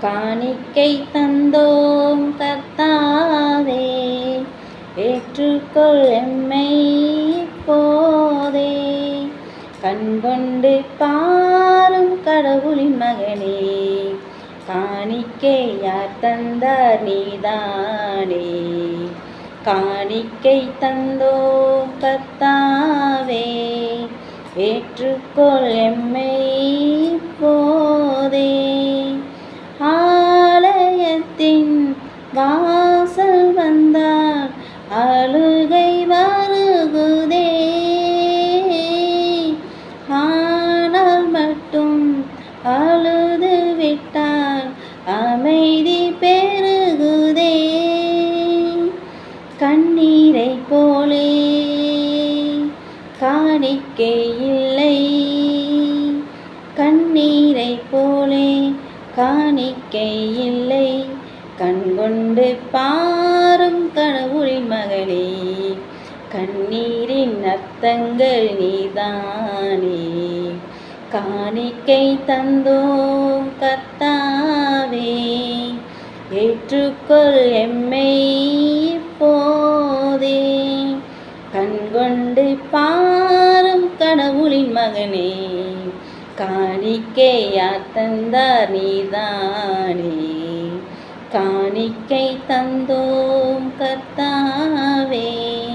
காணிக்கை தந்தோம் கர்த்தாவே ஏற்றுக்கொள் எம்மை போதே. கண்கொண்டு பாரும் கடவுளின் மகனே. காணிக்கை யார் தந்தார் நீதானே. காணிக்கை தந்தோ கர்த்தாவே ஏற்றுக்கொள் எம்மை வாசல் வந்தார் அழுகை வருகுதே. ஆனால் மட்டும் அழுது விட்டால் அமைதி பெருகுதே. கண்ணீரை போலே காணிக்கை இல்லை. கண்ணீரை போலே காணிக்கை இல்லை. கண்கொண்டு பாரும் கடவுளின் மகளே கண்ணீரின் அர்த்தங்கள் நீதானே. காணிக்கை தந்தோம் கத்தாவே ஏற்றுக்கொள் எம்மை போதே கண்கொண்டு பாரும் கடவுளின் மகனே காணிக்கையா தந்தார் நீதானே. காணிக்கை தந்தோம் கர்த்தாவே.